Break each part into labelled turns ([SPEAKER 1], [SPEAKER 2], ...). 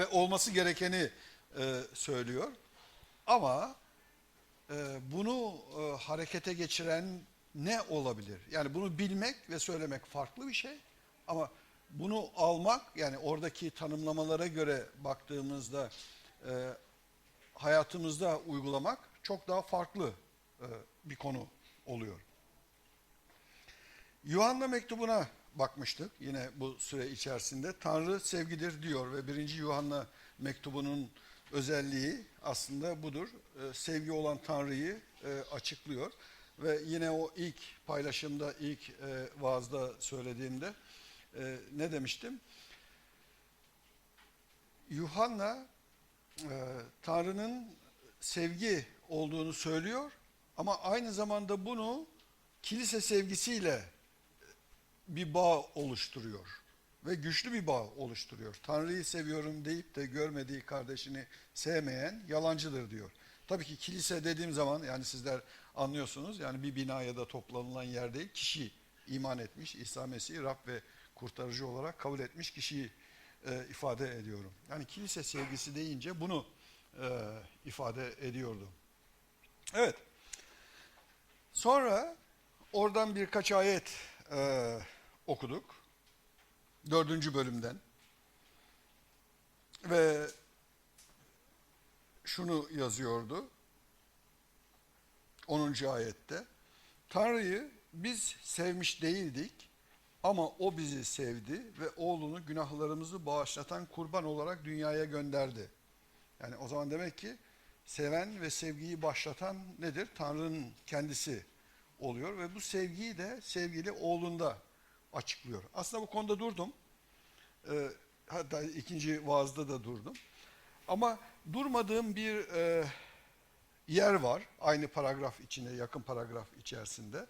[SPEAKER 1] ve olması gerekeni e, söylüyor. Ama e, bunu e, harekete geçiren ne olabilir? Yani bunu bilmek ve söylemek farklı bir şey. Ama bunu almak yani oradaki tanımlamalara göre baktığımızda e, hayatımızda uygulamak çok daha farklı e, bir konu oluyor. Yuhanna mektubuna bakmıştık yine bu süre içerisinde. Tanrı sevgidir diyor ve birinci Yuhanna mektubunun özelliği aslında budur. Ee, sevgi olan Tanrı'yı e, açıklıyor. Ve yine o ilk paylaşımda, ilk e, vaazda söylediğimde e, ne demiştim? Yuhanna e, Tanrı'nın sevgi olduğunu söylüyor ama aynı zamanda bunu kilise sevgisiyle bir bağ oluşturuyor ve güçlü bir bağ oluşturuyor. Tanrı'yı seviyorum deyip de görmediği kardeşini sevmeyen yalancıdır diyor. Tabii ki kilise dediğim zaman yani sizler anlıyorsunuz yani bir bina ya da toplanılan yer değil kişi iman etmiş İsa Mesih'i Rab ve kurtarıcı olarak kabul etmiş kişiyi e, ifade ediyorum. Yani kilise sevgisi deyince bunu e, ifade ediyordu. Evet. Sonra oradan birkaç ayet e, okuduk. Dördüncü bölümden. Ve şunu yazıyordu. 10. ayette. Tanrı'yı biz sevmiş değildik ama o bizi sevdi ve oğlunu günahlarımızı bağışlatan kurban olarak dünyaya gönderdi. Yani o zaman demek ki seven ve sevgiyi başlatan nedir? Tanrı'nın kendisi oluyor ve bu sevgiyi de sevgili oğlunda açıklıyor. Aslında bu konuda durdum. Ee, hatta ikinci vaazda da durdum. Ama durmadığım bir e, yer var. Aynı paragraf içinde, yakın paragraf içerisinde.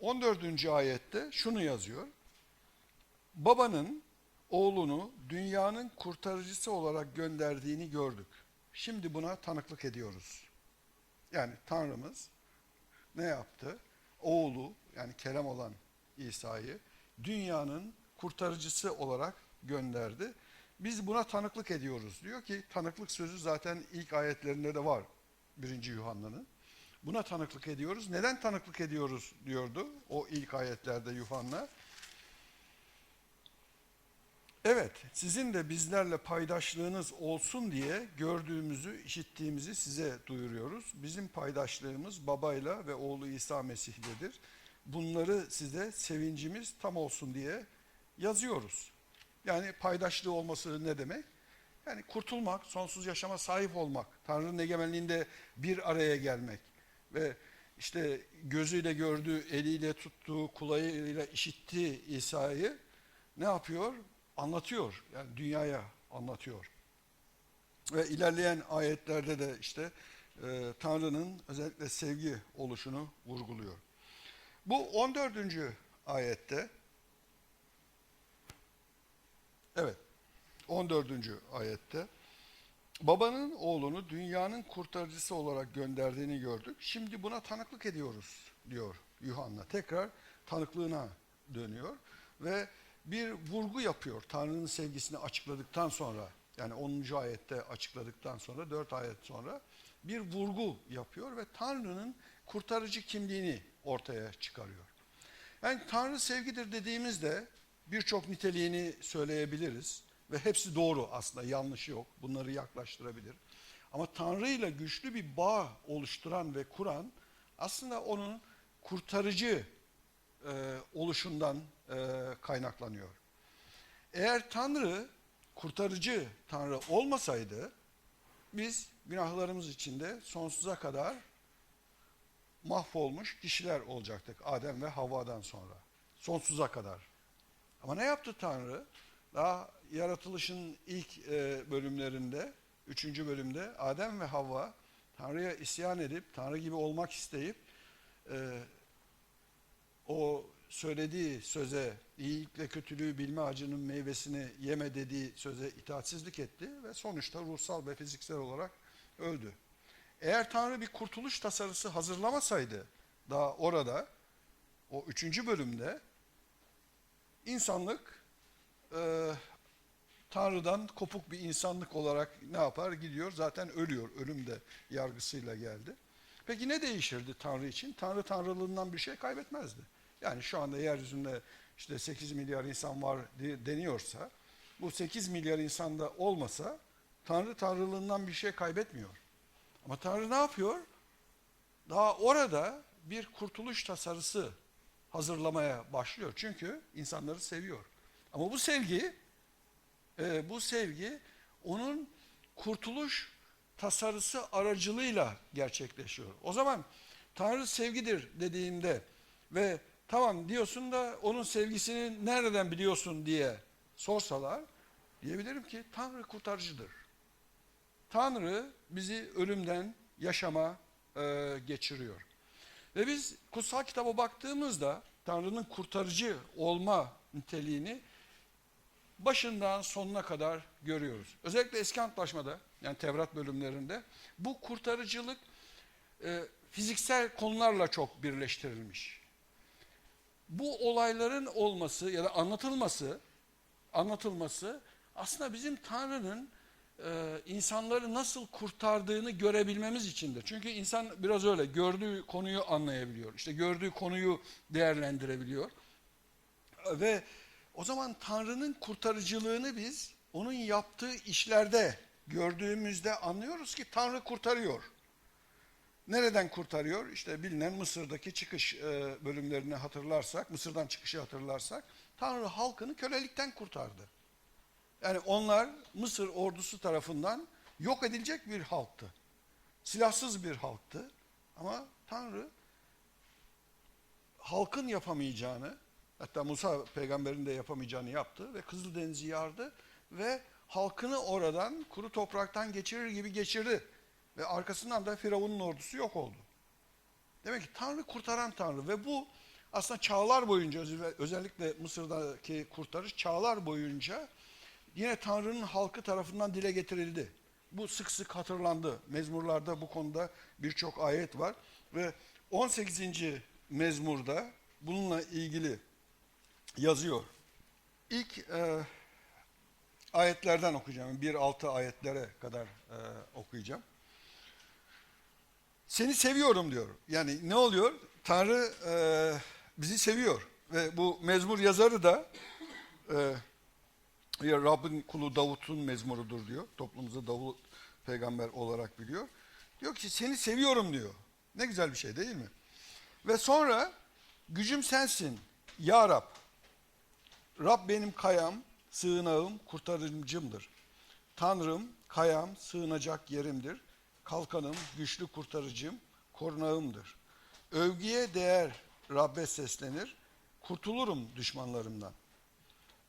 [SPEAKER 1] 14. ayette şunu yazıyor. Babanın oğlunu dünyanın kurtarıcısı olarak gönderdiğini gördük. Şimdi buna tanıklık ediyoruz. Yani Tanrımız ne yaptı? Oğlu yani Kerem olan İsa'yı dünyanın kurtarıcısı olarak gönderdi. Biz buna tanıklık ediyoruz. Diyor ki tanıklık sözü zaten ilk ayetlerinde de var 1. Yuhanna'nın. Buna tanıklık ediyoruz. Neden tanıklık ediyoruz diyordu o ilk ayetlerde Yuhanna. Evet, sizin de bizlerle paydaşlığınız olsun diye gördüğümüzü, işittiğimizi size duyuruyoruz. Bizim paydaşlığımız babayla ve oğlu İsa Mesih'ledir. Bunları size sevincimiz tam olsun diye yazıyoruz. Yani paydaşlığı olması ne demek? Yani kurtulmak, sonsuz yaşama sahip olmak, Tanrı'nın egemenliğinde bir araya gelmek ve işte gözüyle gördüğü, eliyle tuttuğu, kulağıyla işittiği İsa'yı ne yapıyor? Anlatıyor. Yani dünyaya anlatıyor. Ve ilerleyen ayetlerde de işte e, Tanrı'nın özellikle sevgi oluşunu vurguluyor. Bu 14. ayette Evet. 14. ayette babanın oğlunu dünyanın kurtarıcısı olarak gönderdiğini gördük. Şimdi buna tanıklık ediyoruz diyor Yuhanna. Tekrar tanıklığına dönüyor ve bir vurgu yapıyor. Tanrı'nın sevgisini açıkladıktan sonra yani 10. ayette açıkladıktan sonra 4 ayet sonra bir vurgu yapıyor ve Tanrı'nın kurtarıcı kimliğini ortaya çıkarıyor. Yani Tanrı sevgidir dediğimizde birçok niteliğini söyleyebiliriz ve hepsi doğru aslında yanlış yok. Bunları yaklaştırabilir. Ama Tanrı ile güçlü bir bağ oluşturan ve kuran aslında onun kurtarıcı e, oluşundan e, kaynaklanıyor. Eğer Tanrı kurtarıcı Tanrı olmasaydı biz günahlarımız içinde sonsuza kadar mahvolmuş kişiler olacaktık Adem ve Havva'dan sonra. Sonsuza kadar. Ama ne yaptı Tanrı? Daha yaratılışın ilk e, bölümlerinde, üçüncü bölümde Adem ve Havva Tanrı'ya isyan edip, Tanrı gibi olmak isteyip e, o söylediği söze, iyilikle kötülüğü bilme ağacının meyvesini yeme dediği söze itaatsizlik etti ve sonuçta ruhsal ve fiziksel olarak öldü. Eğer Tanrı bir kurtuluş tasarısı hazırlamasaydı daha orada o üçüncü bölümde insanlık e, Tanrı'dan kopuk bir insanlık olarak ne yapar? Gidiyor zaten ölüyor. Ölüm de yargısıyla geldi. Peki ne değişirdi Tanrı için? Tanrı tanrılığından bir şey kaybetmezdi. Yani şu anda yeryüzünde işte 8 milyar insan var deniyorsa bu 8 milyar insanda olmasa Tanrı tanrılığından bir şey kaybetmiyor. Ama Tanrı ne yapıyor? Daha orada bir kurtuluş tasarısı hazırlamaya başlıyor. Çünkü insanları seviyor. Ama bu sevgi, e, bu sevgi onun kurtuluş tasarısı aracılığıyla gerçekleşiyor. O zaman Tanrı sevgidir dediğimde ve tamam diyorsun da onun sevgisini nereden biliyorsun diye sorsalar diyebilirim ki Tanrı kurtarıcıdır. Tanrı bizi ölümden yaşama e, geçiriyor. Ve biz kutsal kitaba baktığımızda Tanrı'nın kurtarıcı olma niteliğini başından sonuna kadar görüyoruz. Özellikle eski antlaşmada yani Tevrat bölümlerinde bu kurtarıcılık e, fiziksel konularla çok birleştirilmiş. Bu olayların olması ya da anlatılması anlatılması aslında bizim Tanrı'nın e, insanları nasıl kurtardığını görebilmemiz içindir. Çünkü insan biraz öyle gördüğü konuyu anlayabiliyor. İşte gördüğü konuyu değerlendirebiliyor. Ve o zaman Tanrı'nın kurtarıcılığını biz onun yaptığı işlerde gördüğümüzde anlıyoruz ki Tanrı kurtarıyor. Nereden kurtarıyor? İşte bilinen Mısır'daki çıkış e, bölümlerini hatırlarsak, Mısır'dan çıkışı hatırlarsak Tanrı halkını kölelikten kurtardı. Yani onlar Mısır ordusu tarafından yok edilecek bir halktı. Silahsız bir halktı. Ama Tanrı halkın yapamayacağını, hatta Musa peygamberin de yapamayacağını yaptı ve Kızıldeniz'i yardı ve halkını oradan kuru topraktan geçirir gibi geçirdi. Ve arkasından da Firavun'un ordusu yok oldu. Demek ki Tanrı kurtaran Tanrı ve bu aslında çağlar boyunca özellikle Mısır'daki kurtarış çağlar boyunca yine Tanrı'nın halkı tarafından dile getirildi. Bu sık sık hatırlandı. Mezmurlarda bu konuda birçok ayet var ve 18. mezmurda bununla ilgili yazıyor. İlk e, ayetlerden okuyacağım. 1-6 ayetlere kadar e, okuyacağım. Seni seviyorum diyor. Yani ne oluyor? Tanrı e, bizi seviyor. Ve bu mezmur yazarı da e, ya Rabbin kulu Davut'un mezmurudur diyor. Toplumumuzda Davut peygamber olarak biliyor. Diyor ki seni seviyorum diyor. Ne güzel bir şey değil mi? Ve sonra gücüm sensin ya Rab. Rab benim kayam, sığınağım, kurtarıcımdır. Tanrım, kayam, sığınacak yerimdir. Kalkanım, güçlü kurtarıcım, korunağımdır. Övgüye değer Rabbe seslenir. Kurtulurum düşmanlarımdan.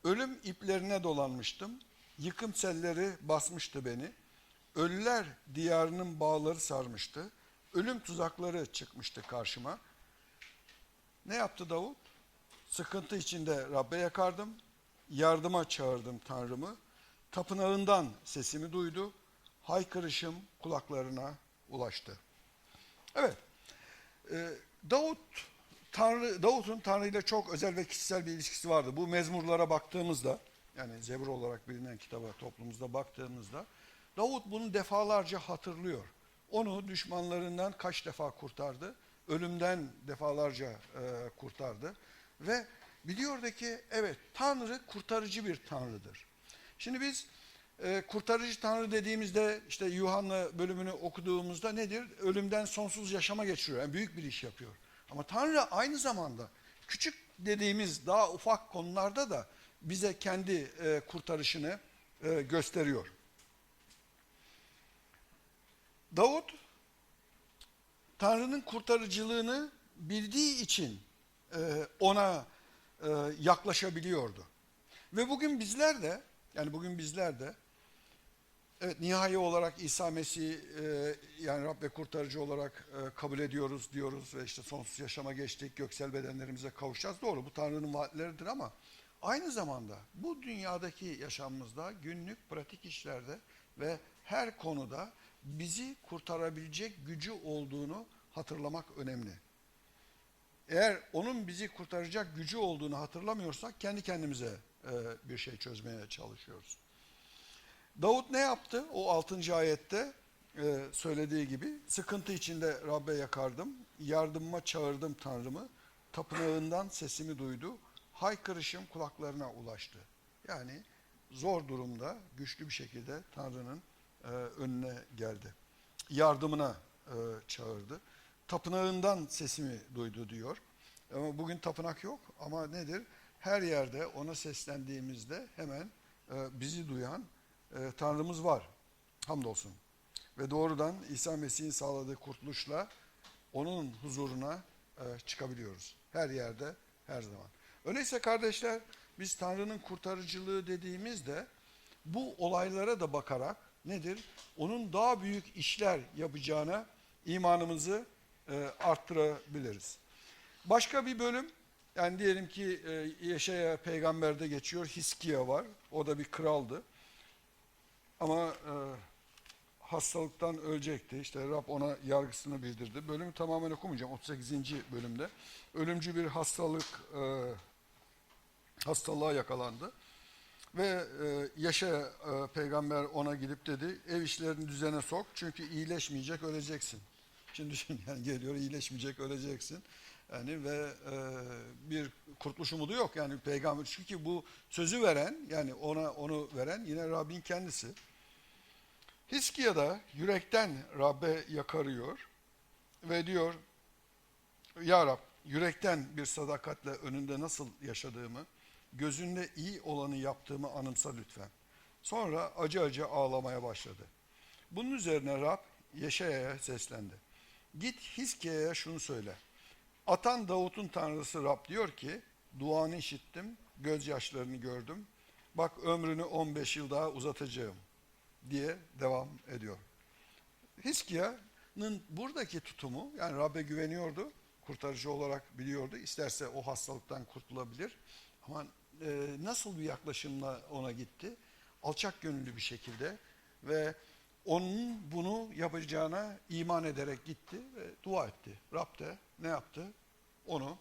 [SPEAKER 1] Ölüm iplerine dolanmıştım. Yıkım selleri basmıştı beni. Ölüler diyarının bağları sarmıştı. Ölüm tuzakları çıkmıştı karşıma. Ne yaptı Davut? Sıkıntı içinde Rabbe yakardım. Yardıma çağırdım Tanrım'ı. Tapınağından sesimi duydu. Haykırışım kulaklarına ulaştı. Evet. Ee, Davut Tanrı Davut'un Tanrı ile çok özel ve kişisel bir ilişkisi vardı. Bu mezmurlara baktığımızda yani Zebur olarak bilinen kitaba toplumumuzda baktığımızda Davut bunu defalarca hatırlıyor. Onu düşmanlarından kaç defa kurtardı? Ölümden defalarca e, kurtardı. Ve biliyordu ki evet Tanrı kurtarıcı bir Tanrı'dır. Şimdi biz e, kurtarıcı Tanrı dediğimizde işte Yuhanna bölümünü okuduğumuzda nedir? Ölümden sonsuz yaşama geçiriyor. Yani büyük bir iş yapıyor. Ama Tanrı aynı zamanda küçük dediğimiz daha ufak konularda da bize kendi e, kurtarışını e, gösteriyor. Davut Tanrı'nın kurtarıcılığını bildiği için e, ona yaklaşabiliyordu. Ve bugün bizler de yani bugün bizler de evet nihai olarak İsa Mesih'i e, yani Rab ve kurtarıcı olarak e, kabul ediyoruz diyoruz ve işte sonsuz yaşama geçtik, göksel bedenlerimize kavuşacağız. Doğru bu Tanrı'nın vaatleridir ama aynı zamanda bu dünyadaki yaşamımızda günlük pratik işlerde ve her konuda bizi kurtarabilecek gücü olduğunu hatırlamak önemli. Eğer onun bizi kurtaracak gücü olduğunu hatırlamıyorsak kendi kendimize e, bir şey çözmeye çalışıyoruz. Davut ne yaptı? O 6. ayette e, söylediği gibi sıkıntı içinde Rabbe yakardım. Yardımıma çağırdım Tanrımı. Tapınağından sesimi duydu. Haykırışım kulaklarına ulaştı. Yani zor durumda güçlü bir şekilde Tanrı'nın e, önüne geldi. Yardımına e, çağırdı. Tapınağından sesimi duydu diyor. Ama bugün tapınak yok ama nedir? Her yerde ona seslendiğimizde hemen e, bizi duyan e, Tanrımız var. Hamdolsun. Ve doğrudan İsa Mesih'in sağladığı kurtuluşla onun huzuruna e, çıkabiliyoruz. Her yerde, her zaman. Öyleyse kardeşler biz Tanrı'nın kurtarıcılığı dediğimizde bu olaylara da bakarak nedir? Onun daha büyük işler yapacağına imanımızı e, arttırabiliriz. Başka bir bölüm yani diyelim ki e, Yaşaya peygamberde geçiyor. Hiskiya var. O da bir kraldı. Ama e, hastalıktan ölecekti. İşte Rab ona yargısını bildirdi. Bölümü tamamen okumayacağım. 38. bölümde. Ölümcü bir hastalık e, hastalığa yakalandı. Ve e, Yaşa e, peygamber ona gidip dedi ev işlerini düzene sok çünkü iyileşmeyecek öleceksin. Şimdi düşün yani geliyor iyileşmeyecek öleceksin. Yani ve e, bir kurtuluş umudu yok yani peygamber çünkü bu sözü veren yani ona onu veren yine Rabbin kendisi. Hiskiya da yürekten Rabbe yakarıyor ve diyor Ya Rab yürekten bir sadakatle önünde nasıl yaşadığımı, gözünde iyi olanı yaptığımı anımsa lütfen. Sonra acı acı ağlamaya başladı. Bunun üzerine Rab Yeşaya'ya seslendi. Git Hiskiya'ya şunu söyle. Atan Davut'un tanrısı Rab diyor ki, duanı işittim, gözyaşlarını gördüm. Bak ömrünü 15 yıl daha uzatacağım diye devam ediyor. Hiskia'nın buradaki tutumu yani Rab'be güveniyordu, kurtarıcı olarak biliyordu. İsterse o hastalıktan kurtulabilir. Ama e, nasıl bir yaklaşımla ona gitti? Alçak gönüllü bir şekilde ve onun bunu yapacağına iman ederek gitti ve dua etti. Rab de ne yaptı? Onu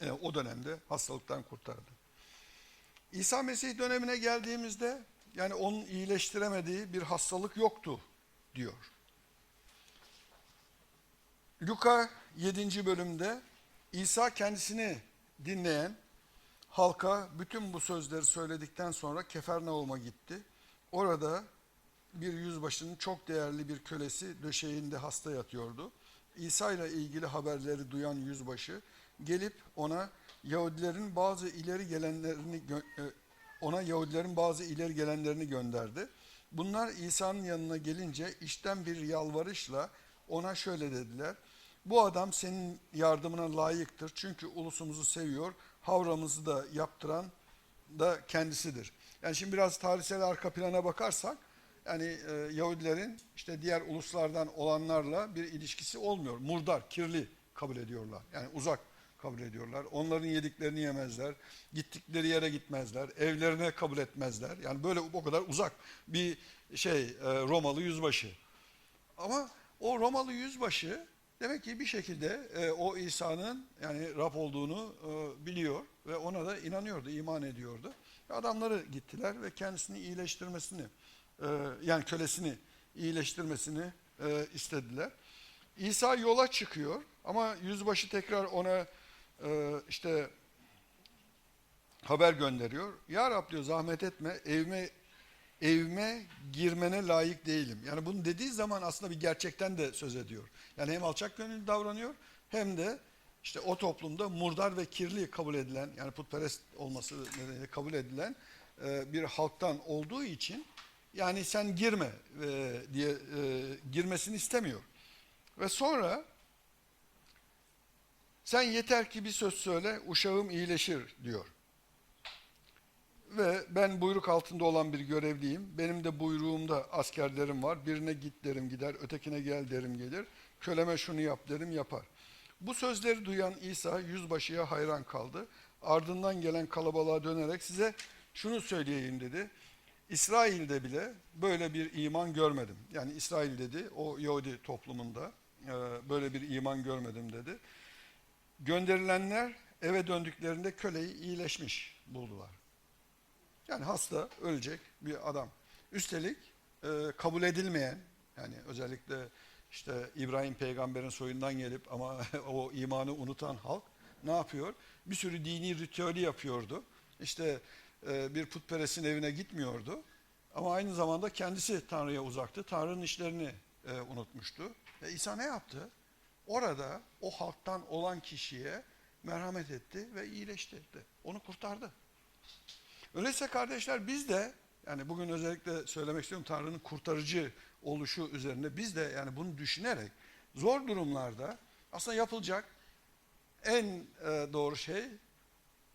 [SPEAKER 1] e, o dönemde hastalıktan kurtardı. İsa Mesih dönemine geldiğimizde yani onun iyileştiremediği bir hastalık yoktu diyor. Luka 7. bölümde İsa kendisini dinleyen halka bütün bu sözleri söyledikten sonra Kefernaum'a gitti. Orada bir yüzbaşının çok değerli bir kölesi döşeğinde hasta yatıyordu. İsa ile ilgili haberleri duyan yüzbaşı gelip ona Yahudilerin bazı ileri gelenlerini e, ona Yahudilerin bazı ileri gelenlerini gönderdi. Bunlar İsa'nın yanına gelince işten bir yalvarışla ona şöyle dediler. Bu adam senin yardımına layıktır çünkü ulusumuzu seviyor, havramızı da yaptıran da kendisidir. Yani şimdi biraz tarihsel arka plana bakarsak yani e, Yahudilerin işte diğer uluslardan olanlarla bir ilişkisi olmuyor. Murdar, kirli kabul ediyorlar. Yani uzak kabul ediyorlar. Onların yediklerini yemezler. Gittikleri yere gitmezler. Evlerine kabul etmezler. Yani böyle o kadar uzak bir şey e, Romalı yüzbaşı. Ama o Romalı yüzbaşı demek ki bir şekilde e, o İsa'nın yani Rab olduğunu e, biliyor ve ona da inanıyordu, iman ediyordu. Adamları gittiler ve kendisini iyileştirmesini e, yani kölesini iyileştirmesini e, istediler. İsa yola çıkıyor ama yüzbaşı tekrar ona e, işte haber gönderiyor. Ya Rab diyor zahmet etme evime evime girmene layık değilim. Yani bunu dediği zaman aslında bir gerçekten de söz ediyor. Yani hem alçak gönüllü davranıyor hem de işte o toplumda murdar ve kirli kabul edilen yani putperest olması nedeniyle kabul edilen bir halktan olduğu için yani sen girme e, diye e, girmesini istemiyor. Ve sonra sen yeter ki bir söz söyle uşağım iyileşir diyor. Ve ben buyruk altında olan bir görevliyim. Benim de buyruğumda askerlerim var. Birine git derim gider, ötekine gel derim gelir. Köleme şunu yap derim yapar. Bu sözleri duyan İsa yüzbaşıya hayran kaldı. Ardından gelen kalabalığa dönerek size şunu söyleyeyim dedi. İsrail'de bile böyle bir iman görmedim. Yani İsrail dedi o Yahudi toplumunda e, böyle bir iman görmedim dedi. Gönderilenler eve döndüklerinde köleyi iyileşmiş buldular. Yani hasta, ölecek bir adam. Üstelik e, kabul edilmeyen yani özellikle işte İbrahim peygamberin soyundan gelip ama o imanı unutan halk ne yapıyor? Bir sürü dini ritüeli yapıyordu. İşte e, bir putperestin evine gitmiyordu. Ama aynı zamanda kendisi Tanrı'ya uzaktı. Tanrı'nın işlerini e, unutmuştu. Ve İsa ne yaptı? Orada o halktan olan kişiye merhamet etti ve iyileştirdi. Onu kurtardı. Öyleyse kardeşler biz de yani bugün özellikle söylemek istiyorum Tanrı'nın kurtarıcı oluşu üzerine biz de yani bunu düşünerek zor durumlarda aslında yapılacak en e, doğru şey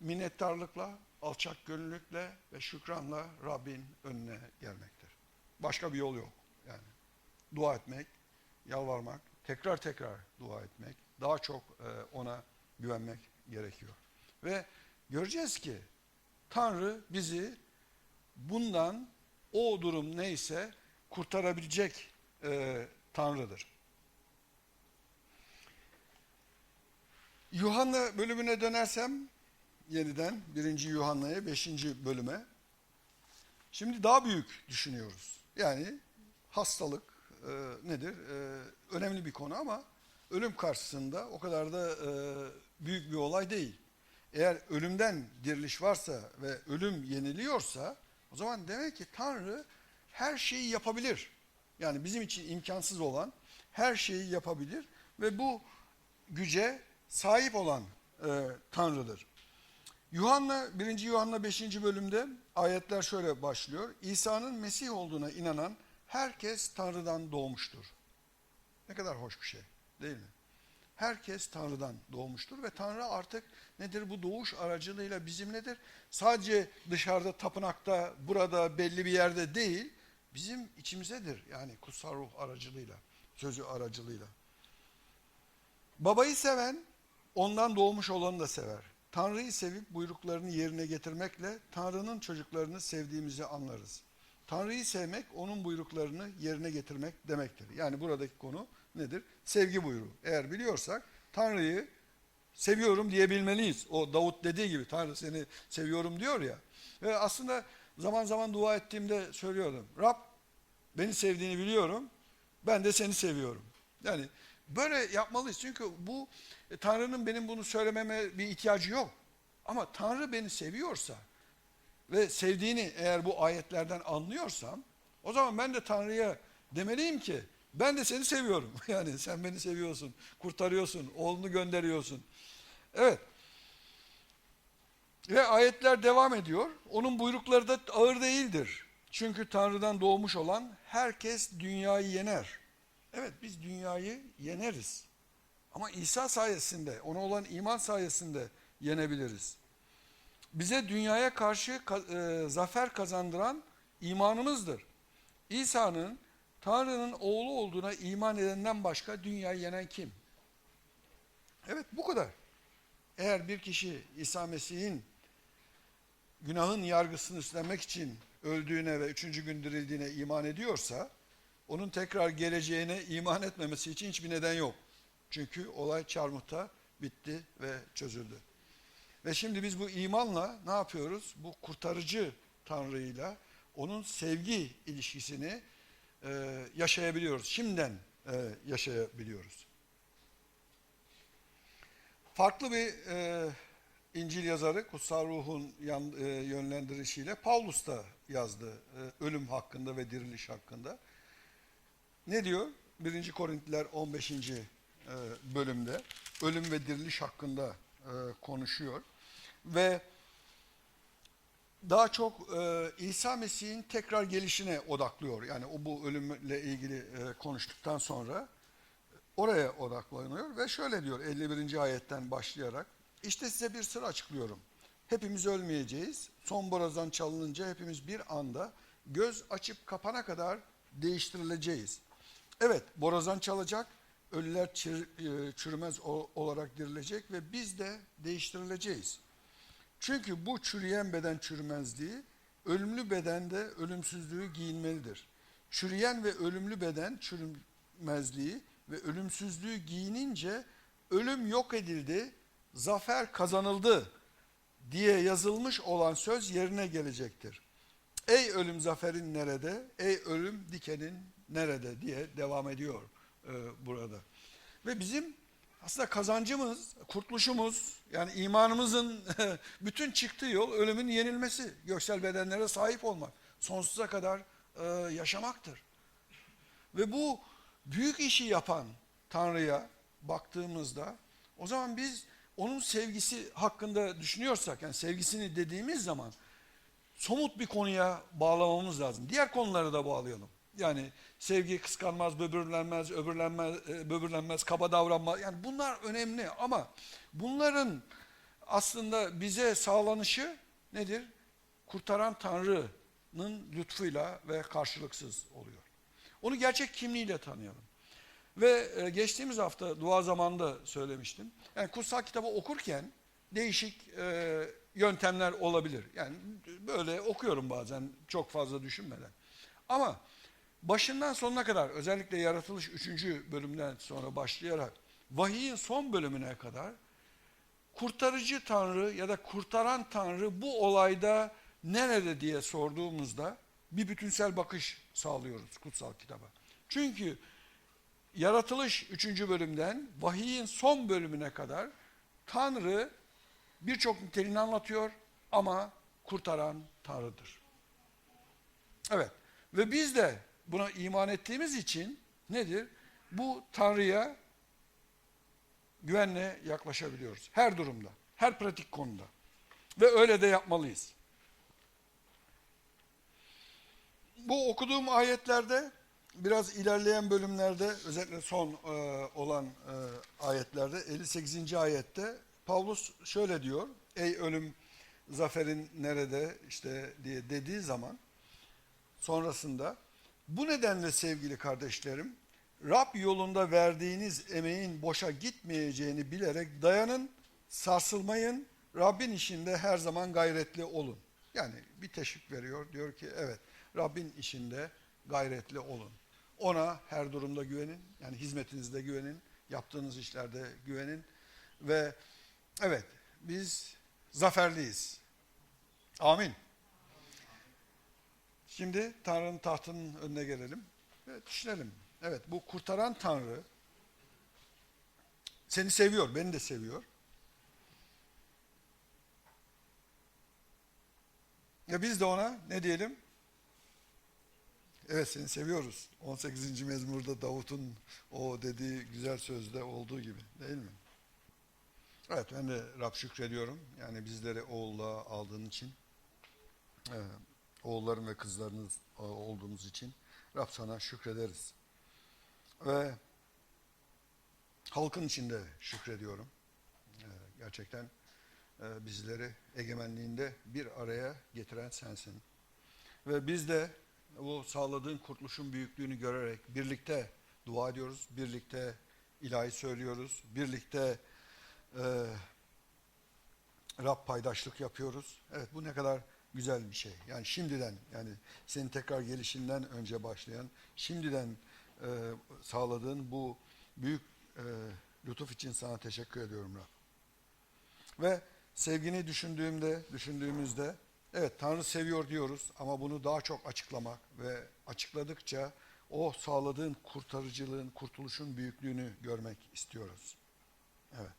[SPEAKER 1] minnettarlıkla, alçak gönüllülükle ve şükranla Rabbin önüne gelmektir. Başka bir yol yok yani. Dua etmek, yalvarmak, tekrar tekrar dua etmek, daha çok e, ona güvenmek gerekiyor. Ve göreceğiz ki Tanrı bizi bundan o durum neyse kurtarabilecek e, Tanrı'dır. Yuhanna bölümüne dönersem yeniden 1. Yuhanna'ya 5. bölüme. Şimdi daha büyük düşünüyoruz. Yani hastalık e, nedir? E, önemli bir konu ama ölüm karşısında o kadar da e, büyük bir olay değil. Eğer ölümden diriliş varsa ve ölüm yeniliyorsa o zaman demek ki Tanrı her şeyi yapabilir. Yani bizim için imkansız olan her şeyi yapabilir ve bu güce sahip olan e, Tanrı'dır. Yuhanna 1. Yuhanna 5. bölümde ayetler şöyle başlıyor. İsa'nın Mesih olduğuna inanan herkes Tanrı'dan doğmuştur. Ne kadar hoş bir şey değil mi? Herkes Tanrı'dan doğmuştur ve Tanrı artık nedir bu doğuş aracılığıyla bizimledir. Sadece dışarıda tapınakta, burada belli bir yerde değil, bizim içimizdedir. Yani kutsal ruh aracılığıyla, sözü aracılığıyla. Babayı seven ondan doğmuş olanı da sever. Tanrı'yı sevip buyruklarını yerine getirmekle Tanrı'nın çocuklarını sevdiğimizi anlarız. Tanrı'yı sevmek onun buyruklarını yerine getirmek demektir. Yani buradaki konu nedir? Sevgi buyruğu. Eğer biliyorsak Tanrı'yı seviyorum diyebilmeliyiz. O Davut dediği gibi Tanrı seni seviyorum diyor ya. Ve aslında zaman zaman dua ettiğimde söylüyordum. Rab beni sevdiğini biliyorum. Ben de seni seviyorum. Yani böyle yapmalıyız. Çünkü bu e, Tanrı'nın benim bunu söylememe bir ihtiyacı yok. Ama Tanrı beni seviyorsa ve sevdiğini eğer bu ayetlerden anlıyorsam o zaman ben de Tanrı'ya demeliyim ki ben de seni seviyorum. Yani sen beni seviyorsun, kurtarıyorsun, oğlunu gönderiyorsun. Evet. Ve ayetler devam ediyor. Onun buyrukları da ağır değildir. Çünkü Tanrı'dan doğmuş olan herkes dünyayı yener. Evet biz dünyayı yeneriz. Ama İsa sayesinde, ona olan iman sayesinde yenebiliriz. Bize dünyaya karşı e, zafer kazandıran imanımızdır. İsa'nın Tanrı'nın oğlu olduğuna iman edenden başka dünyayı yenen kim? Evet bu kadar. Eğer bir kişi İsa Mesih'in günahın yargısını üstlenmek için öldüğüne ve üçüncü gün dirildiğine iman ediyorsa, onun tekrar geleceğine iman etmemesi için hiçbir neden yok. Çünkü olay çarmıhta bitti ve çözüldü. Ve şimdi biz bu imanla ne yapıyoruz? Bu kurtarıcı Tanrı'yla onun sevgi ilişkisini e, yaşayabiliyoruz. Şimdiden e, yaşayabiliyoruz. Farklı bir e, İncil yazarı Kutsal Ruh'un yan, e, yönlendirişiyle Paulus da yazdı e, ölüm hakkında ve diriliş hakkında. Ne diyor? 1. Korintiler 15. E, bölümde ölüm ve diriliş hakkında e, konuşuyor. Ve daha çok e, İsa Mesih'in tekrar gelişine odaklıyor. Yani o bu ölümle ilgili e, konuştuktan sonra oraya odaklanıyor ve şöyle diyor 51. ayetten başlayarak işte size bir sır açıklıyorum. Hepimiz ölmeyeceğiz. Son borazan çalınınca hepimiz bir anda göz açıp kapana kadar değiştirileceğiz. Evet borazan çalacak, ölüler çür, e, çürümez olarak dirilecek ve biz de değiştirileceğiz. Çünkü bu çürüyen beden çürümezliği, ölümlü bedende ölümsüzlüğü giyinmelidir. Çürüyen ve ölümlü beden çürümezliği ve ölümsüzlüğü giyinince ölüm yok edildi, zafer kazanıldı diye yazılmış olan söz yerine gelecektir. Ey ölüm zaferin nerede? Ey ölüm dikenin nerede diye devam ediyor e, burada. Ve bizim aslında kazancımız, kurtuluşumuz yani imanımızın bütün çıktığı yol ölümün yenilmesi. Göksel bedenlere sahip olmak. Sonsuza kadar e, yaşamaktır. Ve bu büyük işi yapan Tanrı'ya baktığımızda o zaman biz onun sevgisi hakkında düşünüyorsak yani sevgisini dediğimiz zaman somut bir konuya bağlamamız lazım. Diğer konuları da bağlayalım. Yani sevgi kıskanmaz, böbürlenmez, öbürlenmez, e, böbürlenmez, kaba davranmaz. Yani bunlar önemli ama bunların aslında bize sağlanışı nedir? Kurtaran Tanrı'nın lütfuyla ve karşılıksız oluyor. Onu gerçek kimliğiyle tanıyalım. Ve e, geçtiğimiz hafta dua zamanında söylemiştim. Yani kutsal kitabı okurken değişik e, yöntemler olabilir. Yani böyle okuyorum bazen çok fazla düşünmeden. Ama başından sonuna kadar özellikle yaratılış 3. bölümden sonra başlayarak vahiyin son bölümüne kadar kurtarıcı Tanrı ya da kurtaran Tanrı bu olayda nerede diye sorduğumuzda bir bütünsel bakış sağlıyoruz kutsal kitaba. Çünkü yaratılış 3. bölümden vahiyin son bölümüne kadar Tanrı birçok niteliğini anlatıyor ama kurtaran Tanrı'dır. Evet ve biz de buna iman ettiğimiz için nedir? Bu Tanrı'ya güvenle yaklaşabiliyoruz. Her durumda, her pratik konuda. Ve öyle de yapmalıyız. Bu okuduğum ayetlerde biraz ilerleyen bölümlerde özellikle son e, olan e, ayetlerde 58. ayette Pavlus şöyle diyor. Ey ölüm zaferin nerede işte diye dediği zaman sonrasında bu nedenle sevgili kardeşlerim Rab yolunda verdiğiniz emeğin boşa gitmeyeceğini bilerek dayanın, sarsılmayın, Rabbin işinde her zaman gayretli olun. Yani bir teşvik veriyor, diyor ki evet Rabbin işinde gayretli olun. Ona her durumda güvenin, yani hizmetinizde güvenin, yaptığınız işlerde güvenin ve evet biz zaferliyiz. Amin. Şimdi Tanrı'nın tahtının önüne gelelim ve düşünelim. Evet bu kurtaran Tanrı seni seviyor, beni de seviyor. Ya biz de ona ne diyelim? Evet seni seviyoruz. 18. mezmurda Davut'un o dediği güzel sözde olduğu gibi değil mi? Evet ben de Rab şükrediyorum. Yani bizleri oğulla aldığın için. Ee, oğulların ve kızlarınız olduğumuz için. Rab sana şükrederiz. Ve halkın içinde şükrediyorum. Ee, gerçekten e, bizleri egemenliğinde bir araya getiren sensin. Ve biz de bu sağladığın kurtuluşun büyüklüğünü görerek birlikte dua ediyoruz, birlikte ilahi söylüyoruz, birlikte e, Rab paydaşlık yapıyoruz. Evet bu ne kadar güzel bir şey. Yani şimdiden yani senin tekrar gelişinden önce başlayan, şimdiden e, sağladığın bu büyük e, lütuf için sana teşekkür ediyorum Rab. Ve sevgini düşündüğümde, düşündüğümüzde evet Tanrı seviyor diyoruz ama bunu daha çok açıklamak ve açıkladıkça o sağladığın kurtarıcılığın, kurtuluşun büyüklüğünü görmek istiyoruz. Evet.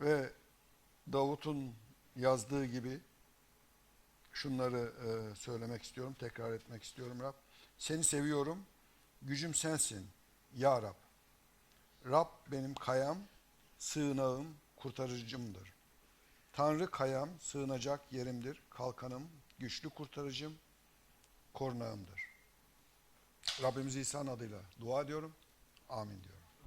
[SPEAKER 1] Ve Davut'un yazdığı gibi şunları e, söylemek istiyorum, tekrar etmek istiyorum Rab. Seni seviyorum, gücüm sensin ya Rab. Rab benim kayam, sığınağım, kurtarıcımdır. Tanrı kayam, sığınacak yerimdir, kalkanım, güçlü kurtarıcım, korunağımdır. Rabbimiz İsa'nın adıyla dua ediyorum. Amin diyorum.